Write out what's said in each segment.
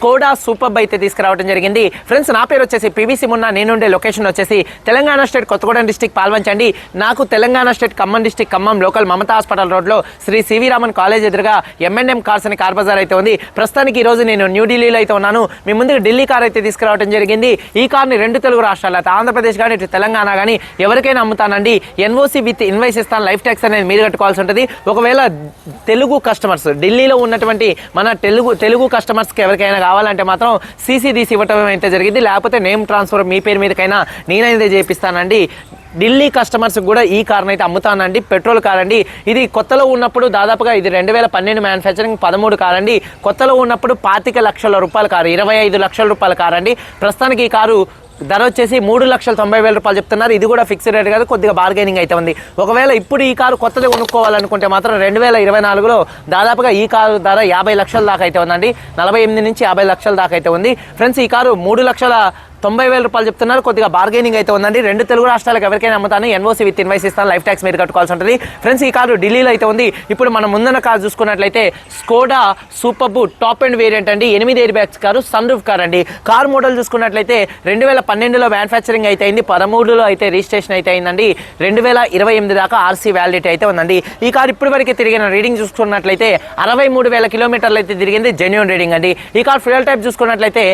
Skoda super అయితే తీసుకురావడం జరిగింది. ఫ్రెండ్స్ నా పేరు వచ్చేసి పీవీసీ మున్న నేను ఉండే లొకేషన్ వచ్చేసి తెలంగాణ స్టేట్ కొత్తగూడెం డిస్టిక్ పాల్వంచండి. నాకు Telangana state Khammam district Khammam local Mamata hospital రోడ్లో Shri C V Raman college ఎదురుగా ఎంఎన్ఎం కార్స్ అని కార్ బజార్ అయితే ఉంది. ప్రస్తుతానికి ఈ రోజు నేను న్యూఢిల్లీలో అయితే ఉన్నాను. మీ ముందుకు ఢిల్లీ కార్ అయితే తీసుకురావడం జరిగింది. ఈ కార్ని రెండు తెలుగు రాష్ట్రాలు ఆంధ్రప్రదేశ్ కానీ ఇటు తెలంగాణ కానీ ఎవరికైనా అమ్ముతానండి. ఎన్ఓసి విత్ ఇన్వైస్ ఇస్తాను. లైఫ్ ట్యాక్స్ అనేది మీరు కట్టుకోవాల్సి ఉంటుంది. ఒకవేళ తెలుగు కస్టమర్స్ ఢిల్లీలో ఉన్నటువంటి మన తెలుగు తెలుగు కస్టమర్స్కి ఎవరికైనా కావాలంటే మాత్రం సీసీ తీసి ఇవ్వటం అయితే జరిగింది. లేకపోతే నేమ్ ట్రాన్స్ఫర్ మీ పేరు మీదకైనా నేనైతే చేపిస్తానండి. ఢిల్లీ కస్టమర్స్ కూడా ఈ కార్ని అయితే అమ్ముతానండి. పెట్రోల్ కార్ అండి ఇది కొత్తలో ఉన్నప్పుడు దాదాపుగా ఇది రెండు వేల పన్నెండు మ్యానుఫ్యాక్చరింగ్ పదమూడు కార్ అండి కొత్తలో ఉన్నప్పుడు పాతిక లక్షల రూపాయల కారు ఇరవై ఐదు లక్షల రూపాయల కారు అండి ప్రస్తుతానికి ఈ కారు ధర వచ్చేసి మూడు లక్షల తొంభై వేల రూపాయలు చెప్తున్నారు. ఇది కూడా ఫిక్స్డ్ రేట్ కాదు కొద్దిగా బార్గెనింగ్ అయితే ఉంది. ఒకవేళ ఇప్పుడు ఈ కారు కొత్తది కొనుక్కోవాలనుకుంటే మాత్రం రెండు వేల ఇరవై నాలుగులో దాదాపుగా ఈ కారు ధర యాభై లక్షల దాకా అయితే ఉందండి. నలభై ఎనిమిది నుంచి యాభై లక్షల దాకా అయితే ఉంది. ఫ్రెండ్స్ ఈ కారు మూడు లక్షల తొంభై వేల రూపాయలు చెప్తున్నారు. కొద్దిగా బార్గెనింగ్ అయితే ఉందండి. రెండు తెలుగు రాష్ట్రాలకు ఎవరికైనా అమ్ముతాను. ఎన్ఓసి విత్ ఇన్వైస్ ఇస్తాను. లైఫ్ ట్యాక్స్ మీరు కట్టుకోవాల్సి ఉంటుంది. ఫ్రెండ్స్ ఈ కారు ఢిల్లీలో అయితే ఉంది. ఇప్పుడు మనం ముందున్న కారు చూసుకున్నట్లయితే Skoda Superb top and variant అండి. ఎనిమిది air bags car sunroof car అండి. కార్ మోడల్ చూసుకున్నట్లయితే రెండు వేల పన్నెండులో మ్యానుఫ్యాక్చరింగ్ అయితే అయింది. పదమూడులో అయితే రిజిస్ట్రేషన్ అయితే అయిందండి. రెండు వేల ఇరవై ఎనిమిది దాకా ఆర్సీ వ్యాలిడిటీ అయితే ఉందండి. ఈ కార్ ఇప్పటివరకు తిరిగిన రీడింగ్ చూసుకున్నట్లయితే అరవై మూడు వేల కిలోమీటర్లు అయితే తిరిగింది. జెన్యున్ రీడింగ్ అండి. ఈ కార్ ఫ్యూయల్ టైప్ చూసుకున్నట్లయితే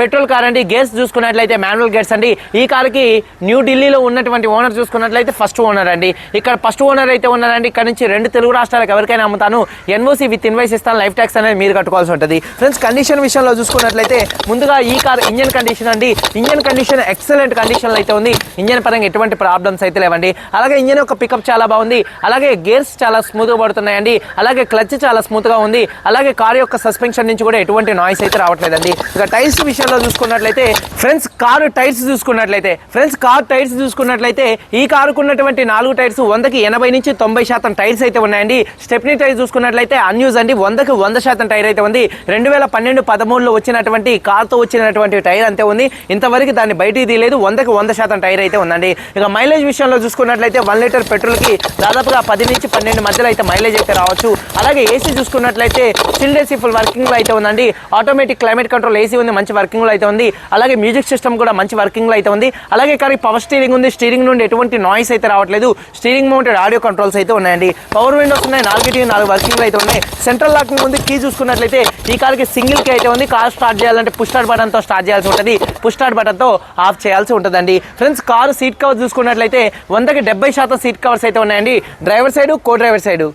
పెట్రోల్ కార్ అండి. గేస్ చూసుకున్న చూసుకున్నట్లయితే మాన్యువల్ గేర్స్ అండి. ఈ కారుకి న్యూ ఢిల్లీలో ఉన్నటువంటి ఓనర్ చూసుకున్నట్లయితే ఫస్ట్ ఓనర్ అండి. ఇక్కడ ఫస్ట్ ఓనర్ అయితే ఉన్నారండి. ఇక్కడ నుంచి రెండు తెలుగు రాష్ట్రాలకు ఎవరికైనా అమ్ముతాను. ఎన్ఓసి విత్ ఇన్వైస్ ఇస్తాను. లైఫ్ ట్యాక్స్ అనేది మీరు కట్టుకోవాల్సి ఉంటుంది. ఫ్రెండ్స్ కండిషన్ విషయంలో చూసుకున్నట్లయితే ముందుగా ఈ కార్ ఇంజన్ కండిషన్ అండి. ఇంజన్ కండిషన్ ఎక్సలెంట్ కండిషన్లో అయితే ఉంది. ఇంజన్ పరంగా ఎటువంటి ప్రాబ్లమ్స్ అయితే లేవండి. అలాగే ఇంజన్ యొక్క పికప్ చాలా బాగుంది. అలాగే గేర్స్ చాలా స్మూత్గా పడుతున్నాయండి. అలాగే క్లచ్ చాలా స్మూత్గా ఉంది. అలాగే కార్ యొక్క సస్పెన్షన్ నుంచి కూడా ఎటువంటి నాయిస్ అయితే రావట్లేదండి. ఇక టైర్స్ విషయంలో చూసుకున్నట్లయితే ఫ్రెండ్స్ కారు టైర్స్ చూసుకున్నట్లయితే ఫ్రెండ్స్ కారు టైర్స్ చూసుకున్నట్లయితే ఈ కారుకు ఉన్నటువంటి నాలుగు టైర్స్ వందకి ఎనభై నుంచి తొంభై శాతం టైర్స్ అయితే ఉన్నాయండి. స్టెప్నీ టైర్ చూసుకున్నట్లయితే అన్యూజ్ అండి వందకి వంద శాతం టైర్ అయితే ఉంది. రెండు వేల పన్నెండు పదమూడులో వచ్చినటువంటి కార్తో వచ్చినటువంటి టైర్ అంతే ఉంది. ఇంతవరకు దాన్ని బయటికి తీయలేదు వందకి వంద శాతం టైర్ అయితే ఉందండి. ఇక మైలేజ్ విషయంలో చూసుకున్నట్లయితే వన్ లీటర్ పెట్రోల్కి దాదాపుగా పది నుంచి పన్నెండు మధ్యలో అయితే మైలేజ్ అయితే రావచ్చు. అలాగే ఏసీ చూసుకున్నట్లయితే చిల్డ్ ఏసీ ఫుల్ వర్కింగ్లో అయితే ఉందండి. ఆటోమేటిక్ క్లైమేట్ కంట్రోల్ ఏసీ ఉంది మంచి వర్కింగ్లో అయితే ఉంది. అలాగే మ్యూజిక్ సిస్టమ్ కూడా మంచి వర్కింగ్లో అయితే ఉంది. అలాగే కానీ పవర్ స్టీరింగ్ ఉంది. స్టీరింగ్ నుండి ఎటువంటి నాయిస్ అయితే రావట్లేదు. స్టీరింగ్ మౌంటెడ్ ఆడియో కంట్రోల్స్ అయితే ఉన్నాయండి. పవర్ విండోస్ ఉన్నాయి. నాలుగిటి నాలుగు వర్కింగ్లు అయితే ఉన్నాయి. సెంట్రల్ లాకింగ్ ఉంది కీ చూసుకున్నట్లయితే ఈ కార్కి సింగిల్ కీ అయితే ఉంది. కార్ స్టార్ట్ చేయాలంటే పుష్ స్టార్ట్ బటన్తో స్టార్ట్ చేయాల్సి ఉంటుంది. పుష్ స్టార్ట్ బటన్తో ఆఫ్ చేయాల్సి ఉంటుందండి. ఫ్రెండ్స్ కారు సీట్ కవర్ చూసుకున్నట్లయితే వందకి డెబ్బై శాతం సీట్ కవర్స్ అయితే ఉన్నాయండి. Driver side co driver side.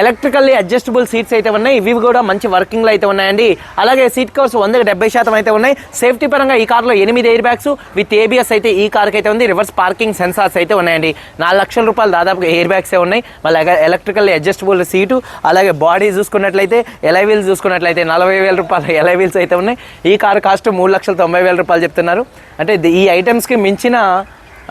Electrically adjustable seats అయితే ఉన్నాయి. ఇవి కూడా మంచి వర్కింగ్లో అయితే ఉన్నాయండి. అలాగే సీట్ కవర్స్ వందకి డెబ్బై శాతం అయితే ఉన్నాయి. సేఫ్టీ పరంగా ఈ కార్లో ఎనిమిది ఎయిర్ బ్యాగ్స్ విత్ ఏబిఎస్ అయితే ఈ కార్కి అయితే ఉంది. రివర్స్ పార్కింగ్ సెన్సార్స్ అయితే ఉన్నాయండి. నాలుగు లక్షల రూపాయలు దాదాపుగా ఎయిర్ బ్యాగ్స్ ఉన్నాయి. మళ్ళీ ఎలక్ట్రికల్లీ అడ్జస్టబుల్ సీటు అలాగే బాడీ చూసుకున్నట్లయితే ఎలై వీల్స్ చూసుకున్నట్లయితే నలభై వేల రూపాయలు ఎలై వీల్స్ అయితే ఉన్నాయి. ఈ కార్ కాస్ట్ మూడు లక్షల తొంభై వేల రూపాయలు చెప్తున్నారు. అంటే ఈ ఐటమ్స్కి మించిన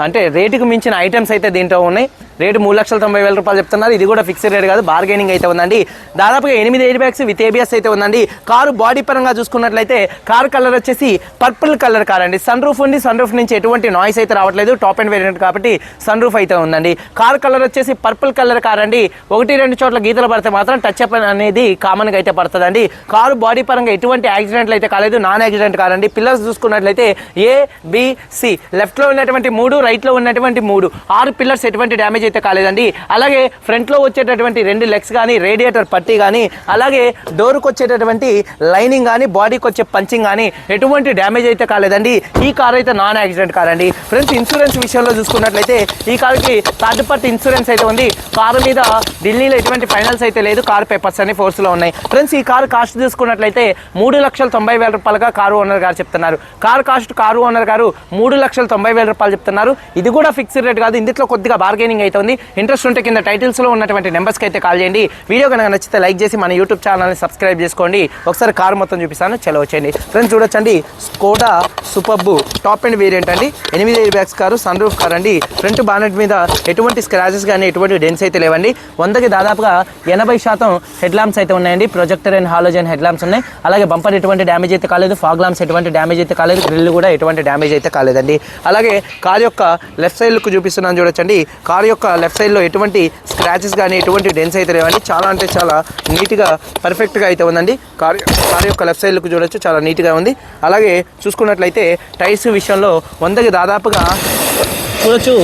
అంటే రేటుకు మించిన ఐటమ్స్ అయితే దీంట్లో ఉన్నాయి. రేటు మూడు లక్షల తొంభై వేల రూపాయలు చెప్తున్నారు. ఇది కూడా ఫిక్స్డ్ రేట్ కాదు బార్గెనింగ్ అయితే ఉందండి. దాదాపుగా ఎనిమిది ఎయిర్ బ్యాగ్స్ విత్ ఏబిఎస్ అయితే ఉందండి. కారు బాడీ పరంగా చూసుకున్నట్లయితే కార్ కలర్ వచ్చేసి పర్పుల్ కలర్ కార్ అండి. సన్ రూఫ్ ఉంది సన్ రూఫ్ నుంచి ఎటువంటి నాయిస్ అయితే రావట్లేదు. టాప్ అండ్ వేరియంట్ కాబట్టి సన్ రూఫ్ అయితే ఉందండి. కార్ కలర్ వచ్చేసి పర్పుల్ కలర్ కార్ అండి. ఒకటి రెండు చోట్ల గీతలు పడితే మాత్రం టచ్ అప్ అనేది కామన్గా అయితే పడుతుందండి. కారు బాడీ పరంగా ఎటువంటి యాక్సిడెంట్లు అయితే కాలేదు నాన్ యాక్సిడెంట్ కారండి పిల్లర్స్ చూసుకున్నట్లయితే ఏ బి సి లెఫ్ట్లో ఉన్నటువంటి మూడు రైట్లో ఉన్నటువంటి మూడు. ఆరు పిల్లర్స్ ఎటువంటి డ్యామేజ్ అయితే కాలేదండి. అలాగే ఫ్రంట్లో వచ్చేటటువంటి రెండు లెగ్స్ కానీ రేడియేటర్ పట్టీ కానీ అలాగే డోర్కి వచ్చేటటువంటి లైనింగ్ కానీ బాడీకి వచ్చే పంచింగ్ కానీ ఎటువంటి డ్యామేజ్ అయితే కాలేదండి. ఈ కార్ అయితే నాన్ యాక్సిడెంట్ కార్ అండి. ఫ్రెండ్స్ ఇన్సూరెన్స్ విషయంలో చూసుకున్నట్లయితే ఈ కార్కి థర్డ్ పార్టీ ఇన్సూరెన్స్ అయితే ఉంది. కారు మీద ఢిల్లీలో ఎటువంటి ఫైనల్స్ అయితే లేదు. కార్ పేపర్స్ అన్ని ఫోర్స్లో ఉన్నాయి. ఫ్రెండ్స్ ఈ కార్ కాస్ట్ చూసుకున్నట్లయితే మూడు లక్షల తొంభై వేల రూపాయలుగా కారు ఓనర్ గారు చెప్తున్నారు. కార్ కాస్ట్ కారు ఓనర్ గారు మూడు లక్షల తొంభై వేల రూపాయలు చెప్తున్నారు. ఇది కూడా ఫిక్స్డ్ రేట్ కాదు. ఇందులో కొద్దిగా బార్గెనింగ్ అయితే ఉంది. ఇంట్రెస్ట్ ఉంటే కింద టైటిల్స్లో ఉన్నటువంటి నెంబర్స్కి అయితే కాల్ చేయండి. వీడియో కనుక నచ్చితే లైక్ చేసి మన యూట్యూబ్ ఛానల్ని సబ్స్క్రైబ్ చేసుకోండి. ఒకసారి కార్ మొత్తం చూపిస్తాను. చలో వచ్చేయండి. ఫ్రెండ్స్ చూడొచ్చండి. Skoda superb top and variant అండి. ఎనిమిది air bags car sun roof car అండి. ఫ్రంట్ బానెట్ మీద ఎటువంటి స్క్రాచెస్ కానీ ఎటువంటి డెన్స్ అయితే లేవండి. వందకి దాదాపుగా ఎనభై శాతం హెడ్ ల్యాంప్స్ అయితే ఉన్నాయండి. Projector and halogen head lamps ఉన్నాయి. అలాగే బంపర్ ఎటువంటి డ్యామేజ్ అయితే కాలేదు. ఫాగ్ ల్యాంప్స్ ఎటువంటి డ్యామేజ్ అయితే కాలేదు. గ్రిల్ కూడా ఎటువంటి డ్యామేజ్ అయితే కాలేదండి. అలాగే కార్ యొక్క లెఫ్ట్ సైడ్ లుక్ చూపిస్తున్నాను చూడొచ్చండి. కార్ యొక్క యొక్క లెఫ్ట్ సైడ్లో ఎటువంటి స్క్రాచెస్ కానీ ఎటువంటి డెన్స్ అయితే లేవండి. చాలా అంటే చాలా నీట్గా పర్ఫెక్ట్గా అయితే ఉందండి. కార్ కార్ యొక్క లెఫ్ట్ సైడ్లకు చూడొచ్చు చాలా నీట్గా ఉంది. అలాగే చూసుకున్నట్లయితే టైర్స్ విషయంలో వందకి దాదాపుగా చూడొచ్చు.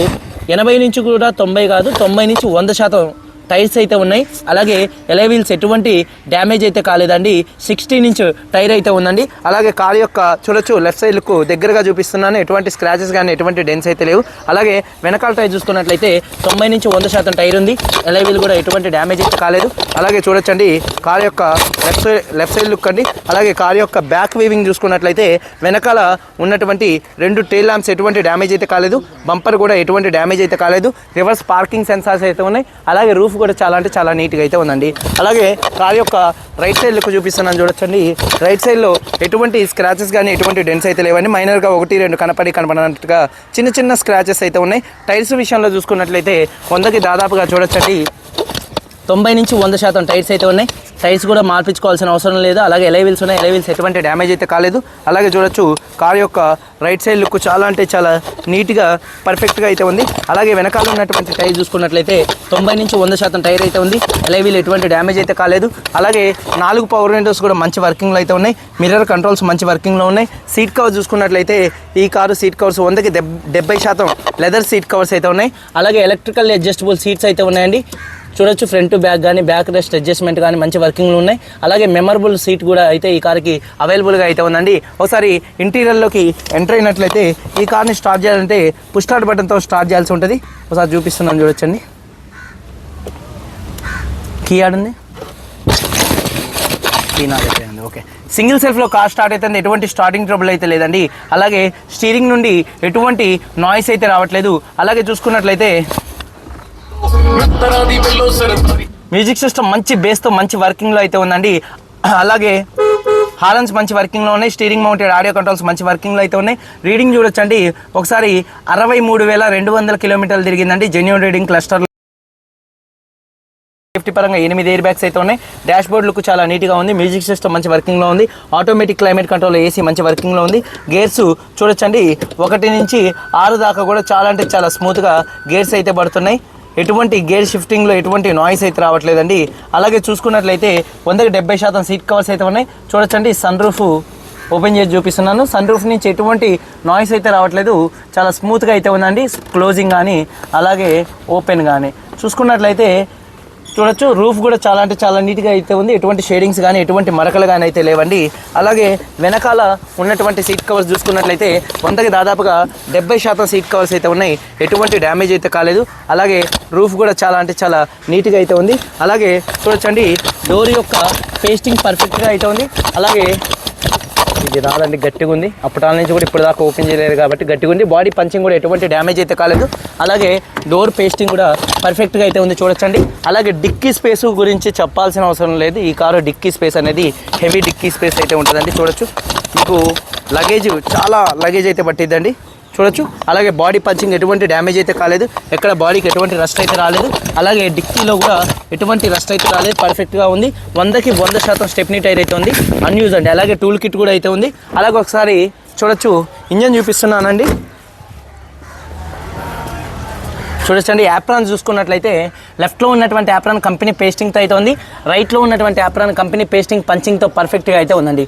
ఎనభై నుంచి కూడా తొంభై కాదు తొంభై నుంచి వంద శాతం టైర్స్ అయితే ఉన్నాయి. అలాగే ఎలై వీల్స్ ఎటువంటి డ్యామేజ్ అయితే కాలేదండి. సిక్స్టీన్ ఇంచ్ టైర్ అయితే ఉందండి. అలాగే కార్ యొక్క చూడొచ్చు లెఫ్ట్ సైడ్కు దగ్గరగా చూపిస్తున్నాను. ఎటువంటి స్క్రాచెస్ కానీ ఎటువంటి డెన్స్ అయితే లేవు. అలాగే వెనకాల టైర్ చూసుకున్నట్లయితే తొంభై నుంచి వంద శాతం టైర్ ఉంది. ఎలై వీల్ కూడా ఎటువంటి డ్యామేజ్ అయితే కాలేదు. అలాగే చూడొచ్చండి కార్ యొక్క left side left side look అండి. అలాగే కార్ యొక్క బ్యాక్ వీవింగ్ చూసుకున్నట్లయితే వెనకాల ఉన్నటువంటి రెండు టైల్ ల్యాంప్స్ ఎటువంటి డ్యామేజ్ అయితే కాలేదు. బంపర్ కూడా ఎటువంటి డ్యామేజ్ అయితే కాలేదు. రివర్స్ పార్కింగ్ సెన్సార్స్ అయితే ఉన్నాయి. అలాగే రూఫ్ కూడా చాలా అంటే చాలా నీట్గా అయితే ఉందండి. అలాగే కార్ యొక్క రైట్ సైడ్ లుక్ చూపిస్తున్నాను చూడొచ్చండి. రైట్ సైడ్లో ఎటువంటి స్క్రాచెస్ కానీ ఎటువంటి డెన్స్ అయితే లేవండి. మైనర్గా ఒకటి రెండు కనపడి కనపడినట్టుగా చిన్న చిన్న స్క్రాచెస్ అయితే ఉన్నాయి. టైర్స్ విషయంలో చూసుకున్నట్లయితే వందకి దాదాపుగా చూడొచ్చండి. తొంభై నుంచి వంద శాతం టైర్స్ అయితే ఉన్నాయి. టైర్స్ కూడా మార్పించుకోవాల్సిన అవసరం లేదు. అలాగే ఎలైవిల్స్ ఉన్నాయి. ఎలైవిల్స్ ఎటువంటి డ్యామేజ్ అయితే కాలేదు. అలాగే చూడొచ్చు కార్ యొక్క రైట్ సైడ్ లుక్ చాలా అంటే చాలా నీట్గా పర్ఫెక్ట్గా అయితే ఉంది. అలాగే వెనకాల ఉన్నటువంటి టైర్ చూసుకున్నట్లయితే తొంభై నుంచి వంద శాతం టైర్ అయితే ఉంది. ఎలైవిల్ ఎటువంటి డ్యామేజ్ అయితే కాలేదు. అలాగే నాలుగు పవర్ విండోస్ కూడా మంచి వర్కింగ్లో అయితే ఉన్నాయి. మిర్రర్ కంట్రోల్స్ మంచి వర్కింగ్లో ఉన్నాయి. సీట్ కవర్ చూసుకున్నట్లయితే ఈ కారు సీట్ కవర్స్ వందకి డెబ్ డెబ్బై శాతం లెదర్ సీట్ కవర్స్ అయితే ఉన్నాయి. అలాగే ఎలక్ట్రికల్ అడ్జస్టబుల్ సీట్స్ అయితే ఉన్నాయండి. చూడొచ్చు ఫ్రంట్ బ్యాక్ కానీ బ్యాక్ రెస్ట్ అడ్జస్ట్మెంట్ కానీ మంచి వర్కింగ్లు ఉన్నాయి. అలాగే మెమరబుల్ సీట్ కూడా అయితే ఈ కార్కి అవైలబుల్గా అయితే ఉందండి. ఒకసారి ఇంటీరియర్లోకి ఎంటర్ అయినట్లయితే ఈ కార్ని స్టార్ట్ చేయాలంటే పుష్ స్టార్ట్ బటన్తో స్టార్ట్ చేయాల్సి ఉంటుంది. ఒకసారి చూపిస్తున్నాను చూడొచ్చండి. కీ ఆడండి కీ నా ఓకే సింగిల్ సెల్ఫ్లో కార్ స్టార్ట్ అయితే ఎటువంటి స్టార్టింగ్ ట్రబుల్ అయితే లేదండి. అలాగే స్టీరింగ్ నుండి ఎటువంటి నాయిస్ అయితే రావట్లేదు. అలాగే చూసుకున్నట్లయితే మ్యూజిక్ సిస్టమ్ మంచి బేస్తో మంచి వర్కింగ్లో అయితే ఉందండి. అలాగే హాలన్స్ మంచి వర్కింగ్లో ఉన్నాయి స్టీరింగ్ మౌంటెడ్ ఆడియో కంట్రోల్స్ మంచి వర్కింగ్లో అయితే ఉన్నాయి. రీడింగ్ చూడొచ్చండి. ఒకసారి అరవై మూడు వేల రెండు వందల కిలోమీటర్లు తిరిగిందండి. జెన్యున్ రీడింగ్ క్లస్టర్ సేఫ్టీ పరంగా ఎనిమిది ఎయిర్ బ్యాగ్స్ అయితే ఉన్నాయి. డాష్ బోర్డ్ లుక్ చాలా నీట్గా ఉంది. మ్యూజిక్ సిస్టమ్ మంచి వర్కింగ్లో ఉంది. ఆటోమేటిక్ క్లైమేట్ కంట్రోల్ ఏసీ మంచి వర్కింగ్లో ఉంది. గేర్స్ చూడొచ్చండి. ఒకటి నుంచి ఆరు దాకా కూడా చాలా అంటే చాలా స్మూత్గా గేర్స్ అయితే పడుతున్నాయి. ఎటువంటి గేర్ షిఫ్టింగ్లో ఎటువంటి నాయిస్ అయితే రావట్లేదండి. అలాగే చూసుకున్నట్లయితే వందకి డెబ్బై శాతం సీట్ కవర్స్ అయితే ఉన్నాయి. చూడొచ్చండి సన్ రూఫ్ ఓపెన్ చేసి చూపిస్తున్నాను. సన్ రూఫ్ నుంచి ఎటువంటి నాయిస్ అయితే రావట్లేదు. చాలా స్మూత్గా అయితే ఉందండి. క్లోజింగ్ కానీ అలాగే ఓపెన్ కానీ చూసుకున్నట్లయితే చూడొచ్చు. రూఫ్ కూడా చాలా అంటే చాలా నీట్గా అయితే ఉంది. ఎటువంటి షేడింగ్స్ కానీ ఎటువంటి మరకలు కానీ అయితే లేవండి. అలాగే వెనకాల ఉన్నటువంటి సీట్ కవర్స్ చూసుకున్నట్లయితే వందకి దాదాపుగా డెబ్బై శాతం సీట్ కవర్స్ అయితే ఉన్నాయి. ఎటువంటి డ్యామేజ్ అయితే కాలేదు. అలాగే రూఫ్ కూడా చాలా అంటే చాలా నీట్గా అయితే ఉంది. అలాగే చూడొచ్చండి. డోర్ యొక్క పేస్టింగ్ పర్ఫెక్ట్గా అయితే ఉంది. అలాగే ఇది రాదండి గట్టిగా ఉంది. అప్పటి నుంచి కూడా ఇప్పుడు దాకా ఓపెన్ చేయలేదు కాబట్టి గట్టిగా ఉంది. బాడీ పంచింగ్ కూడా ఎటువంటి డ్యామేజ్ అయితే కాలేదు. అలాగే డోర్ పేస్టింగ్ కూడా పర్ఫెక్ట్గా అయితే ఉంది చూడొచ్చండి. అలాగే డిక్కీ స్పేస్ గురించి చెప్పాల్సిన అవసరం లేదు. ఈ కారు డిక్కీ స్పేస్ అనేది హెవీ డిక్కీ స్పేస్ అయితే ఉంటుందండి చూడొచ్చు. మీకు లగేజ్ చాలా లగేజ్ అయితే పట్టిద్దండి. చూడొచ్చు. అలాగే బాడీ పంచింగ్ ఎటువంటి డ్యామేజ్ అయితే కాలేదు. ఎక్కడ బాడీకి ఎటువంటి రస్ట్ అయితే రాలేదు. అలాగే డిక్కీలో కూడా ఎటువంటి రస్ట్ అయితే రాలేదు. పర్ఫెక్ట్గా ఉంది. వందకి వంద శాతం స్టెప్నీ టైర్ అయితే ఉంది. అన్యూజ్ అండి. అలాగే టూల్ కిట్ కూడా అయితే ఉంది. అలాగే ఒకసారి చూడొచ్చు. ఇంజన్ చూపిస్తున్నానండి. చూడొచ్చండి. యాప్రాన్ చూసుకున్నట్లయితే లెఫ్ట్లో ఉన్నటువంటి యాప్రాన్ కంపెనీ పేస్టింగ్తో అయితే ఉంది. రైట్లో ఉన్నటువంటి యాప్రాన్ కంపెనీ పేస్టింగ్ పంచింగ్తో పర్ఫెక్ట్గా అయితే ఉందండి.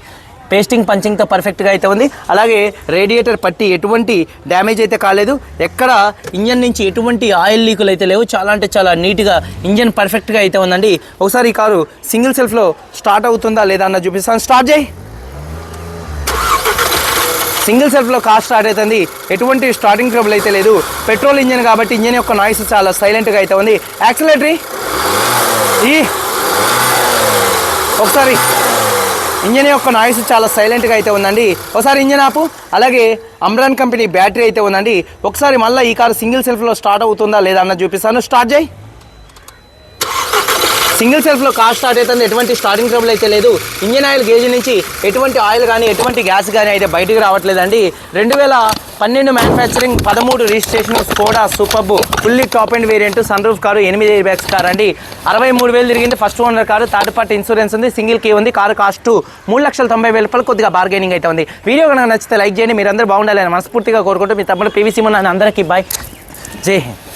పేస్టింగ్ పంచింగ్తో పర్ఫెక్ట్గా అయితే ఉంది. అలాగే రేడియేటర్ పట్టి ఎటువంటి డ్యామేజ్ అయితే కాలేదు. ఎక్కడ ఇంజన్ నుంచి ఎటువంటి ఆయిల్ లీకులు అయితే లేవు. చాలా అంటే చాలా నీట్గా ఇంజన్ పర్ఫెక్ట్గా అయితే ఉందండి. ఒకసారి ఈ కారు సింగిల్ సెల్ఫ్లో స్టార్ట్ అవుతుందా లేదా అన్న చూపిస్తాను. స్టార్ట్ చేయి. సింగిల్ సెల్ఫ్లో కార్ స్టార్ట్ అవుతుంది. ఎటువంటి స్టార్టింగ్ ట్రబుల్ అయితే లేదు. పెట్రోల్ ఇంజన్ కాబట్టి ఇంజన్ యొక్క నాయిస్ చాలా సైలెంట్గా అయితే ఉంది. యాక్సిలేటరీ. ఈ. ఒకసారి. ఇంజన్ యొక్క నాయిస్ చాలా సైలెంట్గా అయితే ఉందండి. ఒకసారి ఇంజన్ ఆపు. అలాగే అమ్రాన్ కంపెనీ బ్యాటరీ అయితే ఉందండి. ఒకసారి మళ్ళీ ఈ కారు సింగిల్ సెల్ఫ్లో స్టార్ట్ అవుతుందా లేదా అన్న చూపిస్తాను. స్టార్ట్ చేయి. సింగిల్ సెల్ఫ్లో కార్ స్టార్ట్ అవుతుంది. ఎటువంటి స్టార్టింగ్ ట్రబుల్ అయితే లేదు. ఇంజిన్ ఆయిల్ గేజ్ నుంచి ఎటువంటి ఆయిల్ కానీ ఎటువంటి గ్యాస్ కానీ అయితే బయటికి రావట్లేదండి. రెండు వేల పన్నెండు మ్యానుఫ్యాక్చరింగ్ పదమూడు registration Skoda superb fully top and variant sun roof car ఎనిమిది ఎయిర్ బ్యాగ్స్ కార్ అండి. అరవై మూడు వేలు తిరిగింది first owner car. Third party insurance ఉంది. సింగిల్ కీ ఉంది. కారు కాస్ట్ మూడు లక్షల తొంభై వేల రూపాయలు కొద్దిగా బార్గెనింగ్ అయితే ఉంది. వీడియో కనుక నచ్చితే లైక్ చేయండి. మీరందరూ బాగుండాలని మనస్ఫూర్తిగా కోరుకుంటూ మీ తమ్ముడు పీవీసీ ఉన్న అందరికీ బాయ్ జై హింద్.